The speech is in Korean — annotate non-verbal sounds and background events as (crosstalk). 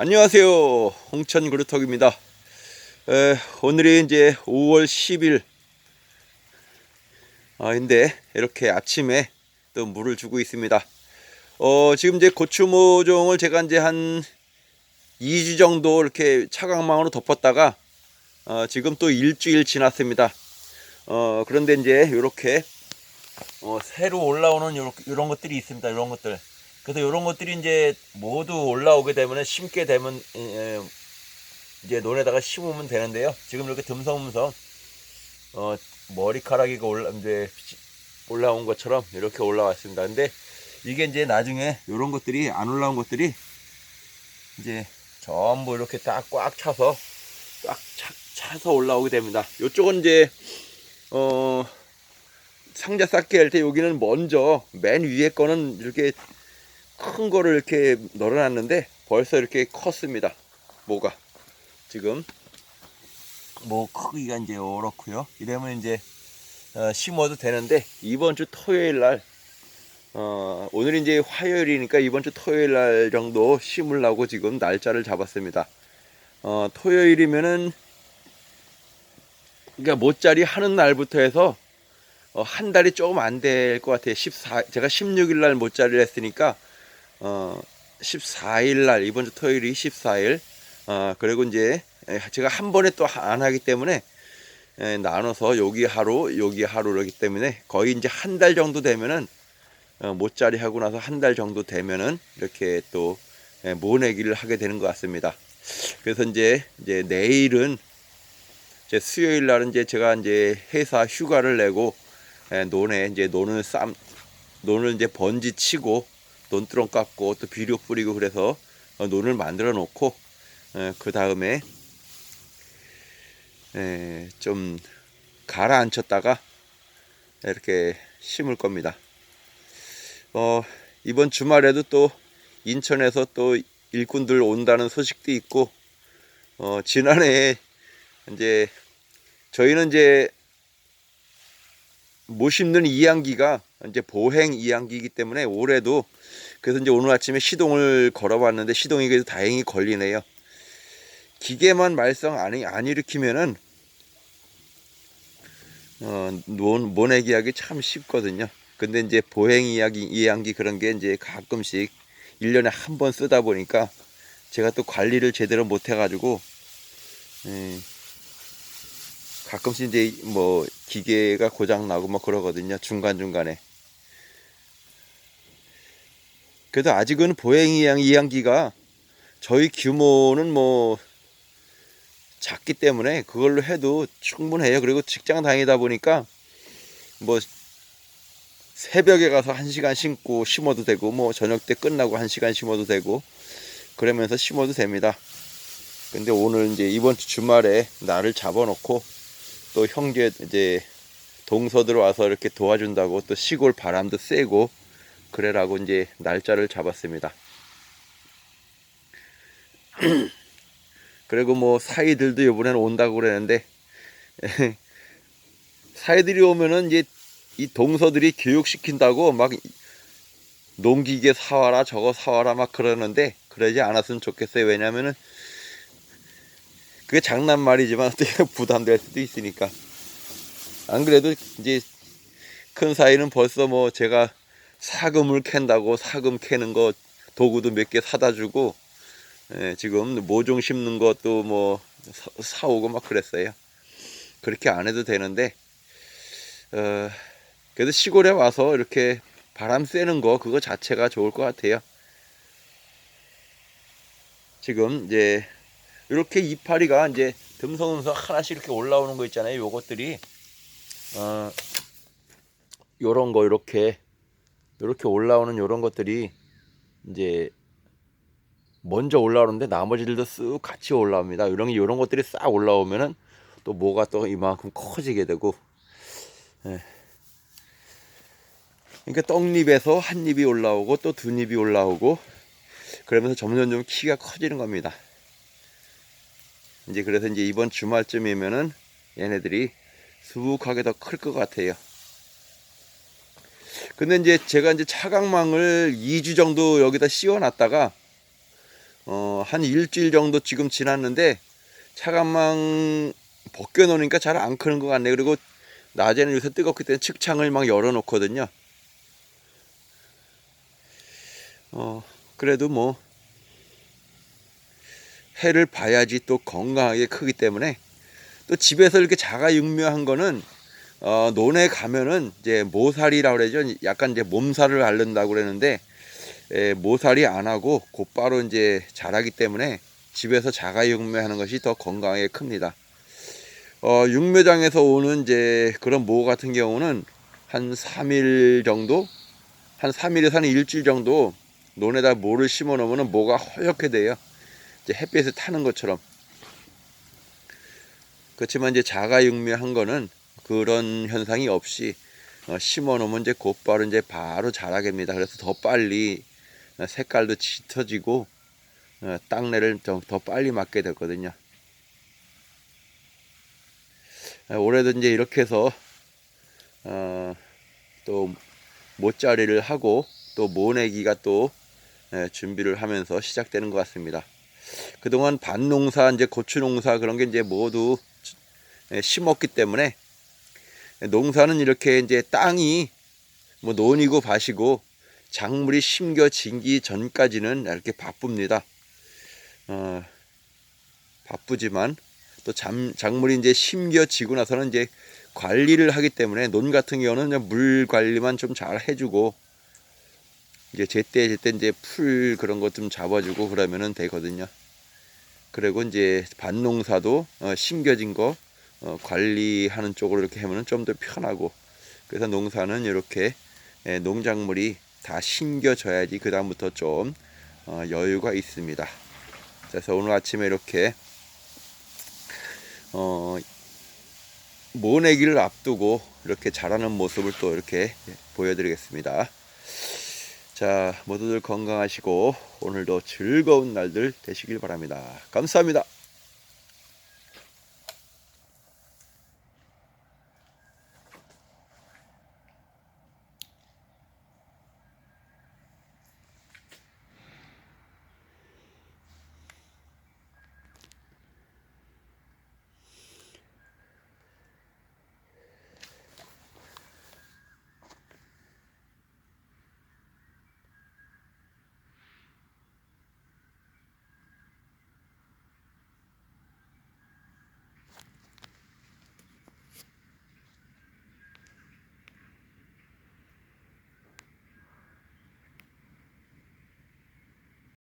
안녕하세요. 홍천 그루터기입니다. 에, 오늘이 이제 5월 10일. 아, 근데 이렇게 아침에 또 물을 주고 있습니다. 어, 지금 이제 고추 모종을 제가 이제 한 2주 정도 이렇게 차광망으로 덮었다가 어, 지금 또 일주일 지났습니다. 어, 그런데 이제 이렇게 어, 새로 올라오는 요런, 요런 것들이 있습니다. 이런 것들. 그래서 이런 것들이 이제 모두 올라오게 되면 심게 되면 에, 이제 논에다가 심으면 되는데요. 지금 이렇게 듬성듬성 어, 머리카락이 올라 이제 올라온 것처럼 이렇게 올라왔습니다. 근데 이게 이제 나중에 이런 것들이 안 올라온 것들이 이제 전부 이렇게 딱 꽉 차서 꽉 차, 차서 올라오게 됩니다. 이쪽은 이제 어 상자 쌓기 할 때 여기는 먼저 맨 위에 거는 이렇게 큰 거를 이렇게 널어놨는데 벌써 이렇게 컸습니다. 뭐가 지금 뭐 크기가 이제 이렇고요. 이러면 이제 어, 심어도 되는데 이번 주 토요일 날 어, 오늘 이제 화요일이니까 이번 주 토요일 날 정도 심으려고 지금 날짜를 잡았습니다. 어, 토요일이면은 그러니까 모짜리 하는 날부터 해서 어, 한 달이 조금 안 될 것 같아요. 14 제가 16일 날 모짜리를 했으니까 어, 14일 날 이번 주 토요일이 14일 어, 그리고 이제 에, 제가 한 번에 또 안 하기 때문에 에, 나눠서 여기 하루 여기 하루라기 때문에 거의 이제 한 달 정도 되면은 어, 모짜리 하고 나서 한 달 정도 되면은 이렇게 또 에, 모내기를 하게 되는 것 같습니다. 그래서 이제 이제 내일은 이제 수요일 날은 이제 제가 이제 회사 휴가를 내고 에, 논에 이제 논을 쌈 논을 이제 번지 치고 논두렁 깎고 또 비료 뿌리고 그래서 어, 논을 만들어 놓고 그 다음에 좀 가라앉혔다가 이렇게 심을 겁니다. 어, 이번 주말에도 또 인천에서 또 일꾼들 온다는 소식도 있고 어, 지난해 이제 저희는 이제 못 심는 이양기가 이제 보행 이양기이기 때문에 올해도 그래서 이제 오늘 아침에 시동을 걸어봤는데 시동이 그래도 다행히 걸리네요. 기계만 말썽 안, 안 일으키면은 어, 논, 모내기 하기 참 쉽거든요. 근데 이제 보행 이야기, 이양기 그런 게 이제 가끔씩 1년에 한 번 쓰다 보니까 제가 또 관리를 제대로 못 해가지고, 예, 가끔씩 이제 뭐 기계가 고장나고 뭐 그러거든요. 중간중간에. 그래도 아직은 보행 이양, 이양기가 저희 규모는 뭐 작기 때문에 그걸로 해도 충분해요. 그리고 직장 다니다 보니까 뭐 새벽에 가서 한 시간 심고 심어도 되고 뭐 저녁 때 끝나고 한 시간 심어도 되고 그러면서 심어도 됩니다. 근데 오늘 이제 이번 주 주말에 나를 잡아놓고 또 형제 이제 동서들 와서 이렇게 도와준다고 또 시골 바람도 쐬고 그래라고 이제 날짜를 잡았습니다. (clears throat) 그리고 뭐 사이들도 이번에는 온다고 그랬는데 (laughs) 사이들이 오면은 이제 이 동서들이 교육시킨다고 막 농기계 사와라 저거 사와라 막 그러는데 그러지 않았으면 좋겠어요 왜냐면은 그게 장난 말이지만 어떻게 부담될 수도 있으니까 안 그래도 이제 큰 사이는 벌써 뭐 제가 사금을 캔다고 사금 캐는 거 도구도 몇 개 사다 주고 예, 지금 모종 심는 것도 뭐 사, 사오고 막 그랬어요 그렇게 안 해도 되는데 어, 그래도 시골에 와서 이렇게 바람 쐬는 거 그거 자체가 좋을 것 같아요. 지금 이제 이렇게 이파리가 이제 듬성듬성 하나씩 이렇게 올라오는 거 있잖아요. 요것들이 어 요런 거 이렇게 이렇게 올라오는 요런 것들이 이제 먼저 올라오는데 나머지들도 쓱 같이 올라옵니다. 이런 이런 것들이 싹 올라오면은 또 뭐가 또 이만큼 커지게 되고 예. 그러니까 떡잎에서 한 잎이 올라오고 또 두 잎이 올라오고 그러면서 점점 점 키가 커지는 겁니다. 이제 그래서 이제 이번 주말쯤이면은 얘네들이 수북하게 더 클 것 같아요. 근데 이제 제가 이제 차광망을 2주 정도 여기다 씌워 놨다가 어, 한 일주일 정도 지금 지났는데 차가망 벗겨 놓으니까 잘 안 크는 것 같네. 그리고 낮에는 요새 뜨겁기 때문에 측창을 막 열어 놓거든요. 어, 그래도 뭐 해를 봐야지 또 건강하게 크기 때문에 또 집에서 이렇게 자가 육묘한 거는 어, 논에 가면은 이제 모살이라고 그러죠. 약간 이제 몸살을 앓는다고 그러는데 에, 모살이 안 하고 곧바로 이제 자라기 때문에 집에서 자가 육묘하는 것이 더 건강하게 큽니다. 어, 육묘장에서 오는 이제 그런 모 같은 경우는 한 3일 정도, 한 3일에서 한 일주일 정도 논에다 모를 심어 놓으면 모가 허옇게 돼요. 이제 햇빛에 타는 것처럼. 그렇지만 이제 자가 육묘한 거는 그런 현상이 없이 어, 심어 놓으면 이제 곧바로 이제 바로 자라게입니다. 그래서 더 빨리 어, 색깔도 짙어지고 어, 땅내를 더, 더 빨리 맡게 되거든요. 어, 올해도 이제 이렇게 해서 어, 또 모짜리를 하고 또 모내기가 또 예, 준비를 하면서 시작되는 것 같습니다. 그동안 밭농사 이제 고추 농사 그런 게 이제 모두 예, 심었기 때문에 농사는 이렇게 이제 땅이 뭐 논이고 밭이고 작물이 심겨지기 전까지는 이렇게 바쁩니다. 어, 바쁘지만 또 잠, 작물이 이제 심겨지고 나서는 이제 관리를 하기 때문에 논 같은 경우는 물 관리만 좀 잘 해주고 이제 제때 제때 이제 풀 그런 것 좀 잡아주고 그러면은 되거든요. 그리고 이제 밭농사도 어, 심겨진 거 어, 관리하는 쪽으로 이렇게 하면은 좀더 편하고 그래서 농사는 이렇게 예, 농작물이 다 심겨져야지 그 다음부터 좀 어, 여유가 있습니다. 그래서 오늘 아침에 이렇게 어, 모내기를 앞두고 이렇게 자라는 모습을 또 이렇게 보여드리겠습니다. 자, 모두들 건강하시고 오늘도 즐거운 날들 되시길 바랍니다. 감사합니다.